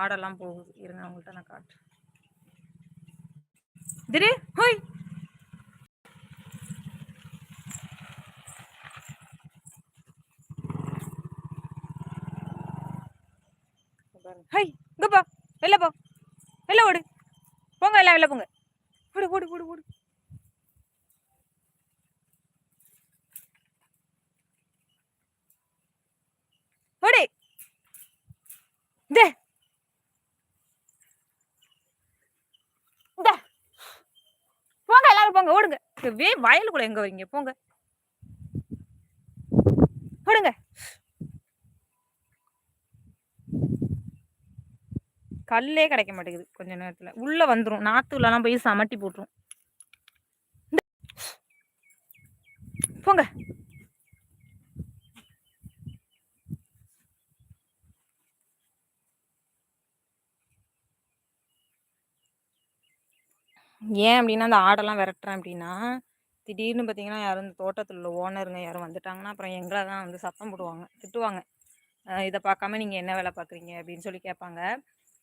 ஆடெல்லாம் போகுது. இருங்க அவங்கள்ட்ட நான் காட்டுறேன். திரு ஹோய். ஹை இங்க போ. வெளில போ. வெளில ஓடு. போங்க எல்லாம் வெளில போங்க. ஓடு ஓடு ஓடு ஓடு. ஓடு. இந்த இந்த போங்க எல்லாரும் போங்க ஓடுங்க வே வயலுக்குள்ள எங்க வரீங்க போங்க. போடுங்க. கல்லே கிடைக்க மாட்டேங்குது கொஞ்ச நேரத்துல. உள்ள வந்துடும் நாற்றுலலாம் போய் சமட்டி போட்டுரும். போங்க. ஏன் அப்படின்னா அந்த ஆடெல்லாம் விரட்டுறேன் அப்படின்னா திடீர்னு பார்த்தீங்கன்னா யாரும் இந்த தோட்டத்தில் உள்ள ஓனருங்க யாரும் வந்துட்டாங்கன்னா அப்புறம் எங்களை தான் வந்து சத்தம் போடுவாங்க திட்டுவாங்க. இதை பார்க்காம நீங்கள் என்ன வேலை பார்க்குறீங்க? அப்படின்னு சொல்லி கேட்பாங்க.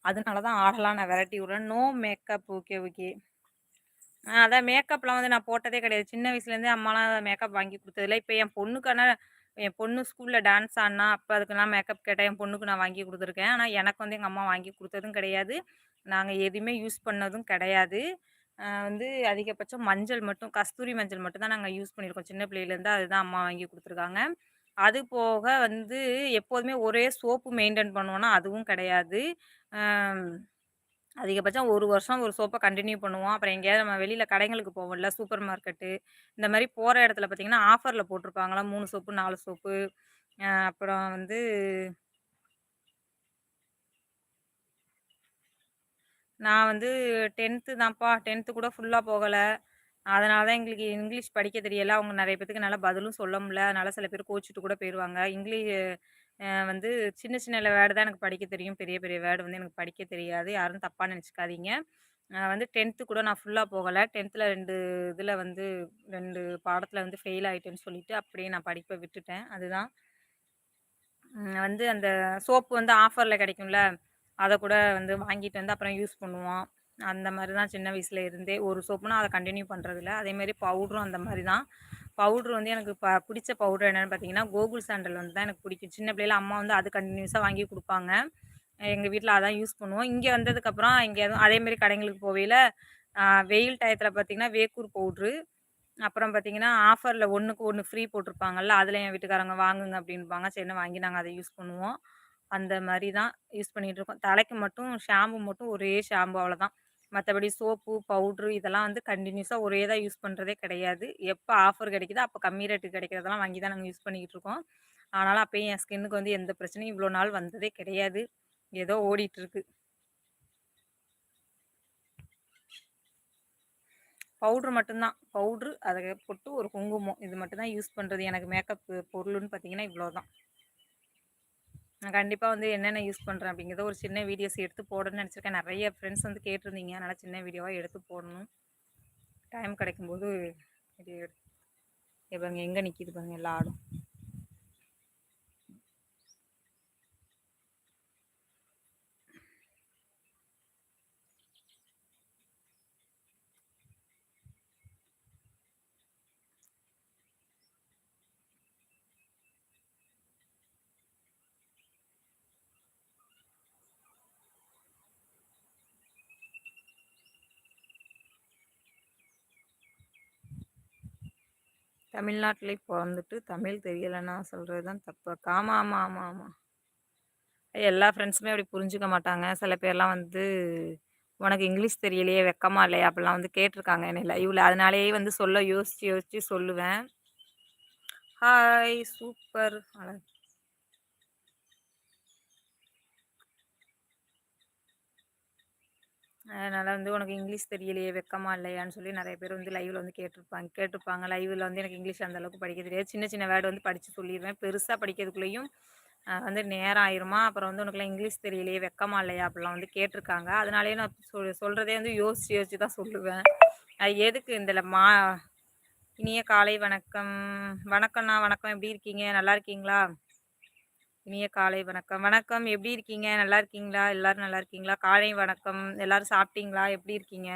அதனால தான் ஆடெல்லாம் நான் விரட்டி விட்றேன். நோ மேக்கப் ஓகே ஓகே அதான் மேக்கப்லாம் வந்து நான் போட்டதே கிடையாது. சின்ன வயசுலேருந்தே அம்மாலாம் மேக்கப் வாங்கி கொடுத்ததில்ல. இப்போ என் பொண்ணுக்கான என் பொண்ணு ஸ்கூலில் டான்ஸ் ஆடினா அப்போ அதுக்கெல்லாம் மேக்கப் கேட்டேன் என் பொண்ணுக்கு நான் வாங்கி கொடுத்துருக்கேன். ஆனால் எனக்கு வந்து எங்கள் அம்மா வாங்கி கொடுத்ததும் கிடையாது. நாங்கள் எதுவுமே யூஸ் பண்ணதும் கிடையாது. வந்து அதிகபட்சம் மஞ்சள் மட்டும் கஸ்தூரி மஞ்சள் மட்டும் தான் நாங்கள் யூஸ் பண்ணியிருக்கோம். சின்ன பிள்ளையிலேருந்து அதுதான் அம்மா வாங்கி கொடுத்துருக்காங்க. அது போக வந்து எப்போதுமே ஒரே சோப்பு மெயின்டைன் பண்ணுவோன்னா அதுவும் கிடையாது. அதிகபட்சம் ஒரு வருஷம் ஒரு சோப்பை கண்டினியூ பண்ணுவோம். அப்புறம் எங்கேயாவது நம்ம வெளியில் கடைங்களுக்கு போவோம்ல சூப்பர் மார்க்கெட்டு இந்த மாதிரி போகிற இடத்துல பார்த்திங்கன்னா ஆஃபரில் போட்டிருப்பாங்களா? மூணு சோப்பு நாலு சோப்பு. அப்புறம் வந்து நான் வந்து டென்த்து தான்ப்பா. டென்த்து கூட ஃபுல்லாக போகலை. அதனால தான் எங்களுக்கு இங்கிலீஷ் படிக்க தெரியலை. அவங்க நிறைய பேத்துக்கு நல்லா பதிலும் சொல்ல முடியல. அதனால் சில பேர் கோச்சிட்டு கூட போயிடுவாங்க இங்கிலீஷ் வந்து சின்ன சின்ன வேர்டு தான் எனக்கு படிக்க தெரியும். பெரிய பெரிய வேர்டு வந்து எனக்கு படிக்க தெரியாது. யாரும் தப்பாக நினச்சிக்காதீங்க. வந்து டென்த்து கூட நான் ஃபுல்லாக போகலை. டென்த்தில் ரெண்டு இதில் வந்து ரெண்டு பாடத்தில் வந்து ஃபெயில் ஆகிட்டேன்னு சொல்லிட்டு அப்படியே நான் படிப்பை விட்டுட்டேன். அதுதான். வந்து அந்த சோப்பு வந்து ஆஃபரில் கிடைக்கும்ல. அதை கூட வந்து வாங்கிட்டு வந்து அப்புறம் யூஸ் பண்ணுவோம் அந்த மாதிரி தான் சின்ன வயசில் இருந்தே. ஒரு சோப்புனா அதை கண்டினியூ பண்ணுறதில்ல அதேமாரி பவுட்ரும் அந்த மாதிரி தான் பவுட்ரு வந்து எனக்கு ப பிடிச்ச பவுட்ரு என்னென்னு பார்த்தீங்கன்னா கோகுல் சாண்டல் வந்து தான் எனக்கு பிடிக்கும். சின்ன பிள்ளையில அம்மா வந்து அது கண்டினியூஸாக வாங்கி கொடுப்பாங்க. எங்கள் வீட்டில் அதான் யூஸ் பண்ணுவோம். இங்கே வந்ததுக்கப்புறம் இங்கே அதேமாரி கடைங்களுக்கு போவையில் வெயில் டயத்தில் பார்த்திங்கன்னா வேக்கூர் பவுட்ரு அப்புறம் பார்த்தீங்கன்னா ஆஃபரில் ஒன்றுக்கு ஒன்று ஃப்ரீ போட்டிருப்பாங்கல்ல அதில் என் வீட்டுக்காரங்க வாங்குங்க அப்படின்பாங்க சரின்னு வாங்கி நாங்கள் அதை யூஸ் பண்ணுவோம். அந்த மாதிரி தான் யூஸ் பண்ணிகிட்ருக்கோம் தலைக்கு மட்டும் ஷாம்பு மட்டும் ஒரே ஷாம்பு அவ்வளோதான். மற்றபடி சோப்பு பவுட்ரு இதெல்லாம் வந்து கண்டினியூஸாக ஒரே தான் யூஸ் பண்ணுறதே கிடையாது. எப்போ ஆஃபர் கிடைக்குதோ அப்போ கம்மி ரேட்டுக்கு கிடைக்கிறதெல்லாம் வாங்கி தான் நாங்கள் யூஸ் பண்ணிக்கிட்டு இருக்கோம் ஆனாலும் அப்போயும் என் ஸ்கின்னுக்கு வந்து எந்த பிரச்சனையும் இவ்வளோ நாள் வந்ததே கிடையாது. ஏதோ ஓடிட்டுருக்கு. பவுட்ரு மட்டும்தான் பவுட்ரு அதை போட்டு ஒரு குங்குமம் இது மட்டும்தான் யூஸ் பண்ணுறது எனக்கு மேக்கப் பொருள்னு பார்த்தீங்கன்னா இவ்வளோ தான். நான் கண்டிப்பாக வந்து என்னென்ன யூஸ் பண்ணுறேன் அப்படிங்கிறத ஒரு சின்ன வீடியோஸ் எடுத்து போடணும்னு நினச்சிருக்கேன். நிறைய ஃப்ரெண்ட்ஸ் வந்து கேட்டிருந்தீங்க. அதனால் சின்ன வீடியோவாக எடுத்து போடணும். டைம் கிடைக்கும்போது வீடியோ எடுத்து எங்கே நிற்கிது பாருங்க எல்லா ஆடும் தமிழ்நாட்டிலே பிறந்துட்டு தமிழ் தெரியலைன்னா சொல்கிறது தான் தப்பு. ஆமாம் ஆமாம் ஆமாம் ஆமாம் எல்லா ஃப்ரெண்ட்ஸுமே அப்படி புரிஞ்சுக்க மாட்டாங்க. சில பேர்லாம் வந்து உனக்கு இங்கிலீஷ் தெரியலையே வெக்கமா இல்லையா? அப்படிலாம் வந்து கேட்டிருக்காங்க என்ன லைவில் அதனாலேயே வந்து சொல்ல யோசித்து யோசித்து சொல்லுவேன். ஹாய் சூப்பர் அழகு அதனால் வந்து உனக்கு இங்கிலீஷ் தெரியலையே வெக்கமா இல்லையான்னு சொல்லி நிறைய பேர் வந்து லைவில் வந்து கேட்டிருப்பாங்க கேட்டிருப்பாங்க. லைவில் வந்து எனக்கு இங்கிலீஷ் அந்தளவுக்கு படிக்க தெரியாது. சின்ன சின்ன வேர்டு வந்து படித்து சொல்லிடுவேன். பெருசாக படிக்கிறதுக்குள்ளேயும் வந்து நேரம் ஆயிருமா? அப்புறம் வந்து உனக்குலாம் இங்கிலீஷ் தெரியலையே வெக்கமா இல்லையா? அப்படிலாம் வந்து கேட்டிருக்காங்க. அதனாலேயே நான் சொல் சொல்கிறதே வந்து யோசித்து யோசித்து தான் சொல்லுவேன். அது எதுக்கு இந்த மா இனிய காலை வணக்கம். வணக்கம்ண்ணா வணக்கம். எப்படி இருக்கீங்க? நல்லா இருக்கீங்களா? இனிய காலை வணக்கம். வணக்கம் எப்படி இருக்கீங்க? நல்லா இருக்கீங்களா? எல்லாரும் நல்லா இருக்கீங்களா? காலை வணக்கம். எல்லாரும் சாப்பிட்டீங்களா? எப்படி இருக்கீங்க?